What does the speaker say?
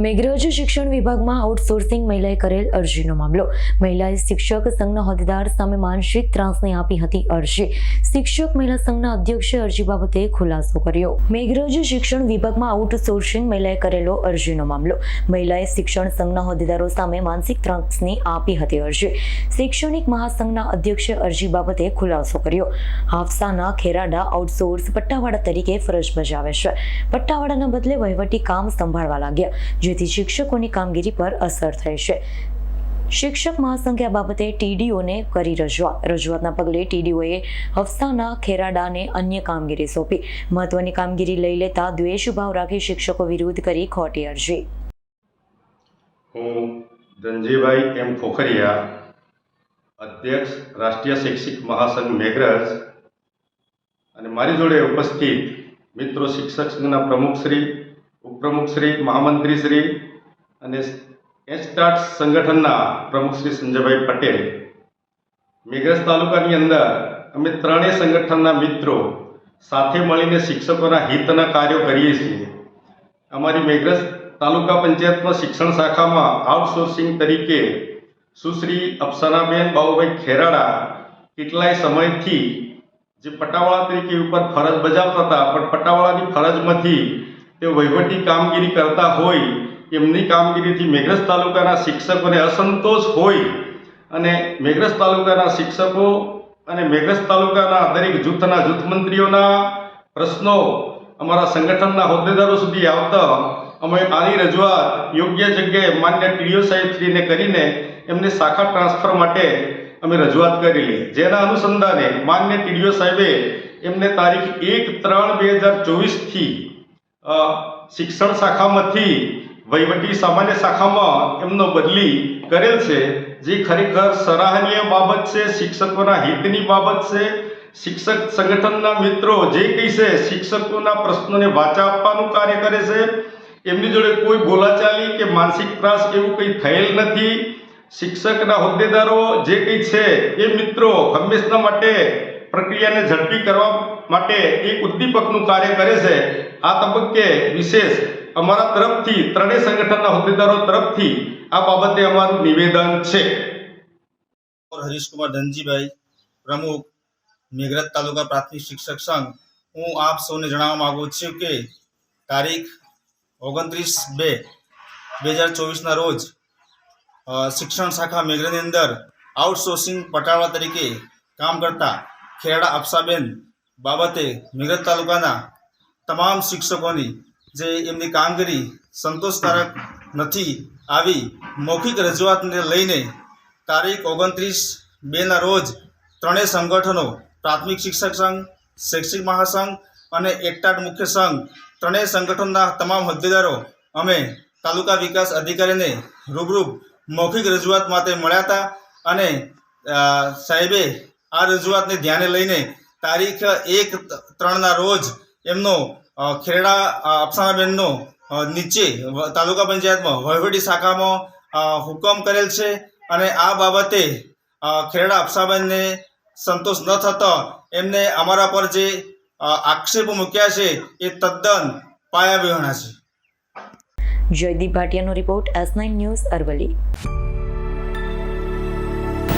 મેઘરજ શિક્ષણ વિભાગમાં આઉટસોર્સિંગ મહિલાએ કરેલ અરજીનો મામલો. મહિલાએ શિક્ષક સંઘના હોદ્દેદાર સામે માનસિક ત્રાસને આપી હતી અરજી. શિક્ષક મહિલા સંઘના અધ્યક્ષે અરજી બાબતે ખુલાસો કર્યો. મેઘરજ શિક્ષણ વિભાગમાં આઉટસોર્સિંગ મહિલાએ કરેલો અરજીનો મામલો. મહિલાએ શિક્ષણ સંઘના હોદ્દેદારો સામે માનસિક ત્રાસની આપી હતી અરજી. શૈક્ષણિક મહાસંઘના અધ્યક્ષે અરજી બાબતે ખુલાસો કર્યો. હાફસાના ખેરાડા આઉટસોર્સ પટ્ટાવાળા તરીકે ફરજ બજાવે છે. પટ્ટાવાળાના બદલે વહીવટી કામ સંભાળવા લાગ્યા. જેથી શિક્ષકોની કામગીરી પર અસર થઈ શિક્ષક મહાસંઘે આ બાબતે ટીડીઓને કરી રજૂઆત. રજૂઆતના પગલે ટીડીઓએ હફસાના ખેરાડાને અન્ય કામગીરી સોંપી. મહત્વની કામગીરી લઈ લેતા દ્વેષભાવ રાખી શિક્ષકો વિરુદ્ધ કરી ખોટી અરજી. હું ધનજીભાઈ એમ ખોખરિયા, અધ્યક્ષ, રાષ્ટ્રીય શૈક્ષિક મહાસંઘ મેઘરજ અને મારી જોડે ઉપસ્થિત મિત્રો શિક્ષક સંઘના પ્રમુખશ્રી ઉપપ્રમુખશ્રી મહામંત્રીશ્રી અને એસ્ટાર્ટ સંગઠનના પ્રમુખશ્રી સંજયભાઈ પટેલ. મેઘરજ તાલુકાની અંદર અમે ત્રણેય સંગઠનના મિત્રો સાથે મળીને શિક્ષકોના હિતના કાર્યો કરીએ છીએ. અમારી મેઘરજ તાલુકા પંચાયતમાં શિક્ષણ શાખામાં આઉટસોર્સિંગ તરીકે સુશ્રી અપ્સરાબેન બાબુભાઈ ખેરાડા કેટલાય સમયથી જે પટાવાળા તરીકે ઉપર ફરજ બજાવતા હતા, પણ પટાવાળાની ફરજમાંથી તે વહીવટી કામગીરી કરતા હોય, એમની કામગીરીથી મેઘરજ તાલુકાના શિક્ષકોને અસંતોષ હોય અને મેઘરજ તાલુકાના શિક્ષકો અને મેઘરજ તાલુકાના દરેક જૂથના જૂથ મંત્રીઓના પ્રશ્નો અમારા સંગઠનના હોદ્દેદારો સુધી આવતા અમે આની રજૂઆત યોગ્ય જગ્યાએ માન્ય ટીડીઓ સાહેબશ્રીને કરીને એમને શાખા ટ્રાન્સફર માટે અમે રજૂઆત કરેલી જેના અનુસંધાને માન્ય ટીડીઓ સાહેબે એમને તારીખ એક ત્રણ બે હજાર ચોવીસથી શિક્ષણ શાખામાંથી વહીવટી સામાન્ય શાખામાં એમનો બદલી કરેલ છે, જે ખરેખર સરાહનીય બાબત છે, શિક્ષકોના હિતની બાબત છે. શિક્ષક સંગઠનના મિત્રો જે કંઈ છે, શિક્ષકોના પ્રશ્નોને વાચા આપવાનું કાર્ય કરે છે. એમની જોડે કોઈ બોલાચાલી કે માનસિક ત્રાસ એવું કંઈ થયેલ નથી. શિક્ષકના હોદ્દેદારો જે કંઈ છે, એ મિત્રો હંમેશના માટે પ્રક્રિયાને ઝડપી કરવા માટે એક ઉદ્દીપકનું કાર્ય કરે છે. આ તબક્કે વિશેષ અમારા તરફથી ત્રણેય સંગઠનના હોદ્દેદારો તરફથી આ બાબતે અમારું નિવેદન છે. હરીશકુમાર ધનજીભાઈ, પ્રમુખ મેઘરાજ તાલુકા પ્રાથમિક શિક્ષક સંઘ. હું આપ સૌને જણાવવા માગું છું કે તારીખ ઓગણત્રીસ બે બે હજાર ચોવીસના રોજ શિક્ષણ શાખા મેઘરજની અંદર આઉટસોર્સિંગ પટાળવા તરીકે કામ કરતા ખેરાડા અફસાબેન બાબતે મેઘરજ તાલુકાના તમામ શિક્ષકોની જે એમની કામગીરી સંતોષકારક નથી આવી મૌખિક રજૂઆતને લઈને તારીખ ઓગણત્રીસ બેના રોજ ત્રણેય સંગઠનો, પ્રાથમિક શિક્ષક સંઘ, શૈક્ષિક મહાસંઘ અને એકટાટ મુખ્ય સંઘ ત્રણેય સંગઠનના તમામ હોદ્દેદારો અમે તાલુકા વિકાસ અધિકારીને રૂબરૂ મૌખિક રજૂઆત માટે મળ્યા હતા અને સાહેબે આ રજૂઆતને ધ્યાને લઈને તારીખ એક ત્રણના રોજ એમનો ખેરડા અ, નીચે તાલુકા પંચાયતમાં વહીવટી શાખામાં હુકમ કરેલ છે અને આ બાબતે ખેરડા અફસાબેનને સંતોષ ન થતો એમને અમારા પર જે આક્ષેપો મૂક્યા છે એ તદ્દન પાયાવિહોણા છે. Jaydeep ભાટિયાનો report S nine news Aravalli.